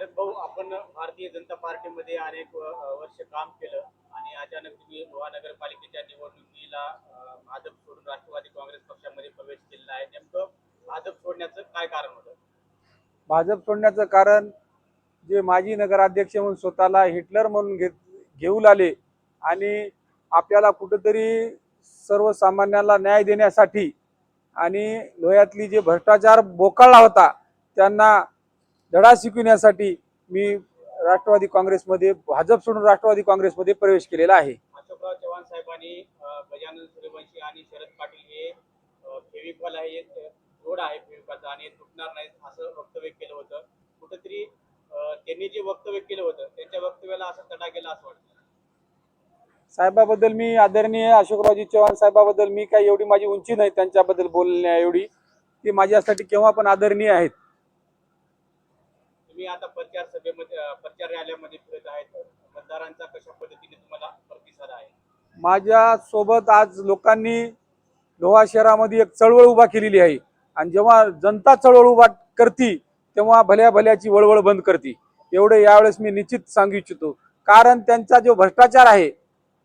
शरद भाऊ आपण भारतीय जनता पार्टीमध्ये अनेक वर्ष काम केलं आणि अचानक तुम्ही महानगरपालिकेच्या निवडणुकीला भाजप सोडून राष्ट्रवादी काँग्रेस पक्षामध्ये प्रवेश केलेला आहे. नेमकं भाजप सोडण्याचं काय कारण होतं? भाजप सोडण्याचं कारण जे माजी नगराध्यक्ष म्हणून स्वतःला हिटलर म्हणून घेत घेऊ लागले आणि आपल्याला कुठंतरी सर्वसामान्याला न्याय देण्यासाठी आणि लोह्यातली जे भ्रष्टाचार बोकाळला होता त्यांना धडा शिकविण्यासाठी मी राष्ट्रवादी काँग्रेसमध्ये भाजप सोडून राष्ट्रवादी काँग्रेसमध्ये प्रवेश केलेला आहे. अशोकराव चव्हाण साहेबांनी अ, गजानन सूर्यवंशी आणि शरद पाटील हे फेविकॉल आहे जोड आहे फेविकॉलचा आणि तुटणार नाहीत असं वक्तव्य केलं होतं. कुठंतरी त्यांनी जे वक्तव्य केलं होतं त्यांच्या वक्तव्याला असं तडा गेला असं वाटतं. साहेबाबद्दल मी आदरणीय अशोकरावजी चव्हाण साहेबाबद्दल मी काही एवढी माझी उंची नाही त्यांच्याबद्दल बोलण्या एवढी ती माझ्यासाठी केव्हा पण आदरणीय आहेत. तुम्ही आता प्रचार सभेमध्ये प्रचार रॅलीमध्ये फिरत आहेत. मतदारांचा कशा पद्धतीने तुम्हाला प्रतिसाद आहे? माझ्या सोबत आज लोकांनी लोहा शहरामध्ये एक चळवळ उभा केलेली आहे. आणि जेव्हा जनता चळवळ उभा करती तेव्हा भल्या भल्याची वळवळ बंद करती. एवढे यावेळेस मी निश्चित सांगू इच्छितो. कारण त्यांचा जो भ्रष्टाचार आहे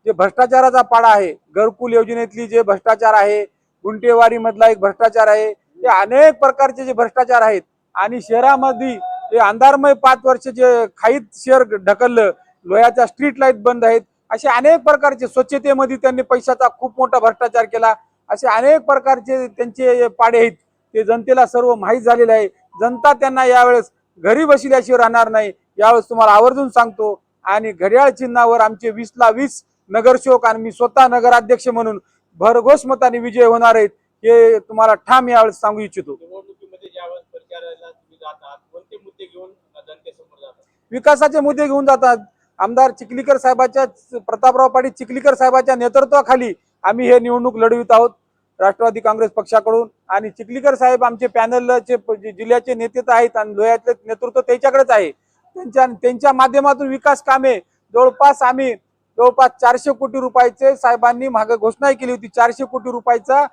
जे भ्रष्टाचाराचा पाडा आहे घरकुल योजनेतली जे भ्रष्टाचार आहे गुंटेवारी मधला एक भ्रष्टाचार आहे हे अनेक प्रकारचे जे भ्रष्टाचार आहेत. आणि शहरामध्ये हे अंधारमय पाच वर्ष जे खाईत शहर ढकललं लोह्याच्या स्ट्रीट लाइट बंद आहेत असे अनेक प्रकारचे स्वच्छतेमध्ये त्यांनी पैशाचा खूप मोठा भ्रष्टाचार केला. असे अनेक प्रकारचे त्यांचे पाडे आहेत ते जनतेला सर्व माहीत झालेले आहे. जनता त्यांना यावेळेस घरी बसल्याशिवाय राहणार नाही. यावेळेस तुम्हाला आवर्जून सांगतो आणि घड्याळ चिन्हावर आमचे वीसला वीस नगरसेवक आणि मी स्वतः नगराध्यक्ष म्हणून भरघोष मताने विजय होणार आहेत हे तुम्हाला ठाम यावेळेस सांगू इच्छितो निवडणुकीमध्ये ज्यावेळेस प्रचाराला तुम्ही जातात कोणते मुद्दे घेऊन जनतेसमोर जातात विकासाचे मुद्दे घेऊन जातात. आमदार चिखलीकर साहेबाच्या प्रतापराव पाटील चिखलीकर साहेबाच्या नेतृत्वाखाली आम्ही हे निवडणूक लढवित आहोत. राष्ट्रवादी काँग्रेस पक्षाकडून आणि चिखलीकर साहेब आमचे पॅनलचे जिल्ह्याचे नेते तर आहेत आणि लोह्यातले नेतृत्व त्याच्याकडेच आहे. त्यांच्या त्यांच्या माध्यमातून विकास कामे जवळपास आम्ही जवळपास चारशे कोटी रुपयाचे साहेबांनी मागे घोषणा केली होती. चारशे कोटी रुपयाचा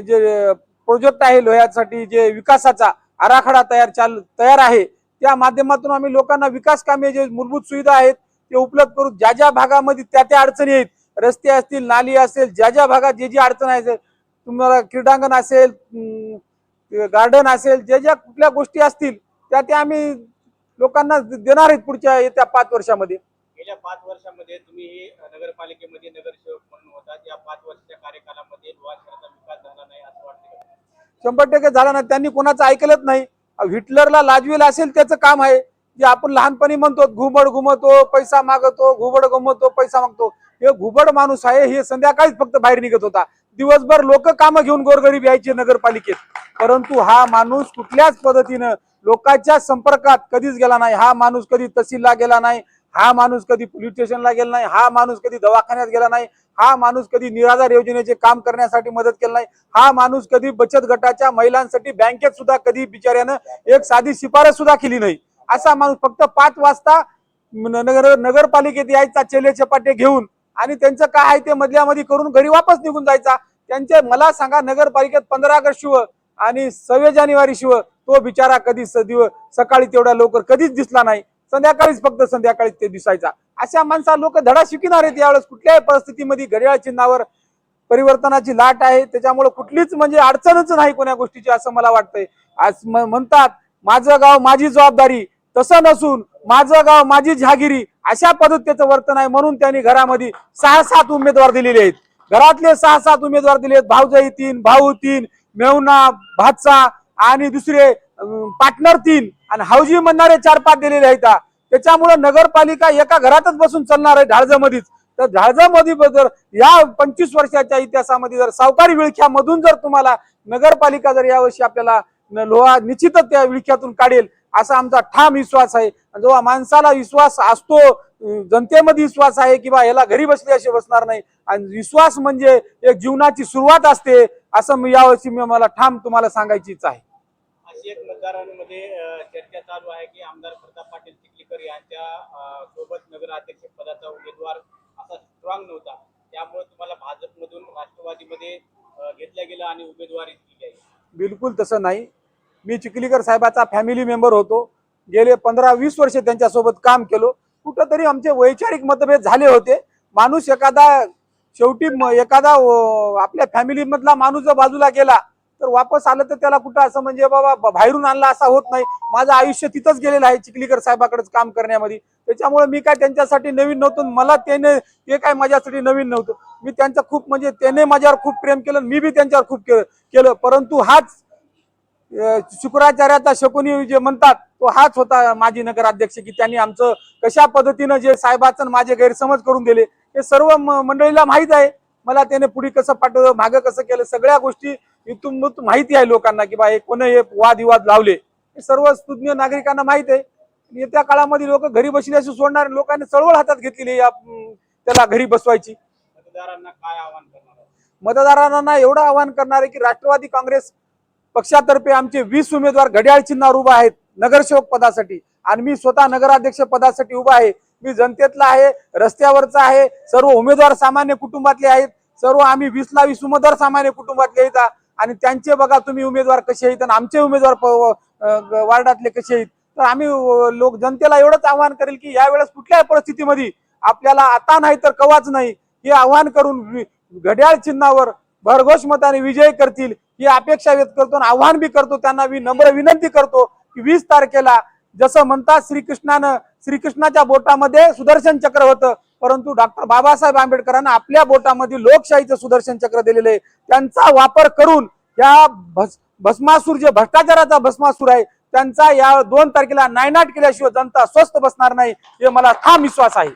जे प्रोजेक्ट आहे लोह्यासाठी जे विकासाचा आराखडा तयार चाल तयार आहे. त्या माध्यमातून आम्ही लोकांना विकास कामे जे मूलभूत सुविधा आहेत ते उपलब्ध करू ज्या ज्या भागामध्ये त्या त्या अडचणी आहेत रस्ते असतील नाली असेल ज्या ज्या भागात जे जे अडचण आहे तुम्हाला क्रीडांगण असेल गार्डन असेल जे ज्या कुठल्या गोष्टी असतील त्या त्या आम्ही लोकांना देणार आहेत पुढच्या येत्या पाच वर्षामध्ये गेल्या पाच वर्षामध्ये तुम्ही नगरपालिकेमध्ये नगरसेवक म्हणून होता या पाच वर्षाच्या कार्यकालामध्ये विकास झाला नाही असं वाटतं? शंभर टक्के झाला ना त्यांनी कोणाचं ऐकलंच नाही हिटलरला लाजवेल असेल त्याचं काम आहे. जे आपण लहानपणी म्हणतो घुबड घुमतो पैसा मागतो घुबड घुमतो पैसा मागतो. हे घुबड माणूस आहे हे संध्याकाळीच फक्त बाहेर निघत होता. दिवसभर लोक कामं घेऊन गोरगरीब यायचे नगरपालिकेत. परंतु हा माणूस कुठल्याच पद्धतीनं लोकांच्या संपर्कात कधीच गेला नाही. हा माणूस कधी तहसीलला गेला नाही हा माणूस कधी पोलीस स्टेशनला गेला नाही हा माणूस कधी दवाखान्यात गेला नाही हा माणूस कधी निराधार योजनेचे काम करण्यासाठी मदत केलं नाही हा माणूस कधी बचत गटाच्या महिलांसाठी बँकेत सुद्धा कधी बिचाऱ्यानं एक साधी शिफारस सुद्धा केली नाही. असा माणूस फक्त पाच वाजता न- नगर नगरपालिकेत यायचा चेले चपाटे घेऊन आणि त्यांचं काय आहे ते मधल्यामध्ये करून घरी वापस निघून जायचा. त्यांचे मला सांगा नगरपालिकेत पंधरा ऑगस्ट शिव आणि सव्वीस जानेवारी शिव तो बिचारा कधी सदिव सकाळी तेवढ्या लवकर कधीच दिसला नाही. संध्याकाळीच फक्त संध्याकाळीच ते दिसायचा. अशा माणसा लोक धडा शिकणार आहेत यावेळेस कुठल्याही परिस्थितीमध्ये घड्याळ चिन्हावर परिवर्तनाची लाट आहे. त्याच्यामुळे कुठलीच म्हणजे अडचणच नाही कोण्या गोष्टीची असं मला वाटतंय. आज म्हणतात माझं गाव माझी जबाबदारी. तसं नसून माझं गाव माझी जहागिरी. अशा पद्धतीचं वर्तन आहे म्हणून त्यांनी घरामध्ये सहा सात उमेदवार दिलेले आहेत. घरातले सहा सात उमेदवार दिले आहेत भाऊजाई तीन भाऊ तीन मेवना भातसा आणि दुसरे पार्टनर तीन आणि हाऊजी म्हणणारे चार पाच दिलेले आहेत. त्याच्यामुळे नगरपालिका एका घरातच बसून चालणार आहे ढाळजामध्येच तर ढाळजामध्ये जर या पंचवीस वर्षाच्या इतिहासामध्ये जर सावकारी विळख्यामधून जर तुम्हाला नगरपालिका जर यावर्षी आपल्याला लोहा निश्चितच त्या विळख्यातून काढेल असा आमचा ठाम विश्वास आहे. जेव्हा माणसाला विश्वास असतो जनतेमध्ये विश्वास आहे किंवा याला घरी बसल्याशी बसणार नाही. आणि विश्वास म्हणजे एक जीवनाची सुरुवात असते असं मी यावर्षी मला ठाम तुम्हाला सांगायची आहे. म्हणजे एक मतदारांमध्ये चर्चा चालू आहे की आमदार प्रताप पाटील चिखलीकर यांच्या सोबत नगराध्यक्ष पदाचा उमेदवार असा स्ट्रॉंग नव्हता. त्यामुळे तुम्हाला भाजपमधून राष्ट्रवादीमध्ये घेतल्या गेलं आणि उमेदवारी दिली आहे बिलकुल तसं नाही. मी चिखलीकर साहेबाचा फॅमिली मेंबर होतो. गेले पंधरा वीस वर्ष त्यांच्यासोबत काम केलो. कुठंतरी आमचे वैचारिक मतभेद झाले होते. माणूस एखादा शेवटी एखादा आपल्या फॅमिलीमधला माणूस जर बाजूला गेला तर वापस आलं तर त्याला कुठं असं म्हणजे बाबा बाहेरून आणला असा होत नाही. माझं आयुष्य तिथंच गेलेलं आहे चिखलीकर साहेबाकडेच काम करण्यामध्ये. त्याच्यामुळे मी काय त्यांच्यासाठी नवीन नव्हतं मला त्याने ते काय माझ्यासाठी नवीन नव्हतं. मी त्यांचं खूप म्हणजे त्याने माझ्यावर खूप प्रेम केलं मी बी त्यांच्यावर खूप केलं केलं. परंतु हाच शुक्राचार्याचा शकुनी जे म्हणतात तो हाच होता माजी नगराध्यक्ष की त्यांनी आमचं कशा पद्धतीनं जे साहेबाचं माझे गैरसमज करून दिले हे सर्व मंडळीला माहीत आहे. मला त्याने पुढे कसं पाठवलं मागं कसं केलं सगळ्या गोष्टी इथून माहिती आहे लोकांना की बा हे कोण हे वादविवाद लावले. हे सर्व सुज्ञ नागरिकांना माहीत आहे. येत्या काळामध्ये लोक घरी बसले असे सोडणार लोकांनी चळवळ हातात घेतलेली या त्याला घरी बसवायची. मतदारांना काय आवाहन करणार? मतदारांना एवढं आवाहन करणार आहे की राष्ट्रवादी काँग्रेस पक्षातर्फे आमचे वीस उमेदवार घड्याळ चिन्हावर उभा आहेत नगरसेवक पदासाठी. आणि मी स्वतः नगराध्यक्ष पदासाठी उभा आहे. मी जनतेतला आहे रस्त्यावरचा आहे सर्व उमेदवार सामान्य कुटुंबातले आहेत. सर्व आम्ही वीसला वीस उमेदवार सामान्य कुटुंबातले आहेत. आणि त्यांचे बघा तुम्ही उमेदवार कसे आहेत आणि आमचे उमेदवार वार्डातले कसे आहेत. तर आम्ही लोक जनतेला एवढंच आव्हान करेल की यावेळेस कुठल्याही परिस्थितीमध्ये आपल्याला आता नाही तर कवाच नाही हे आव्हान करून घड्याळ चिन्हावर भरघोष मताने विजय करतील ही अपेक्षा व्यक्त करतो आणि आव्हान बी करतो. त्यांना मी नम्र विनंती करतो की वीस तारखेला जसं म्हणतात श्रीकृष्णानं श्रीकृष्णाच्या बोटामध्ये सुदर्शन चक्र होतं परंतु डॉक्टर बाबासाहेब आंबेडकरांना आपल्या बोटामध्ये लोकशाहीचं सुदर्शन चक्र दिलेलं आहे. त्यांचा वापर करून या भस भस्मासूर जे भ्रष्टाचाराचा भस्मासूर आहे त्यांचा या दोन तारखेला नायनाट केल्याशिवाय जनता स्वस्थ बसणार नाही हे मला ठाम विश्वास आहे.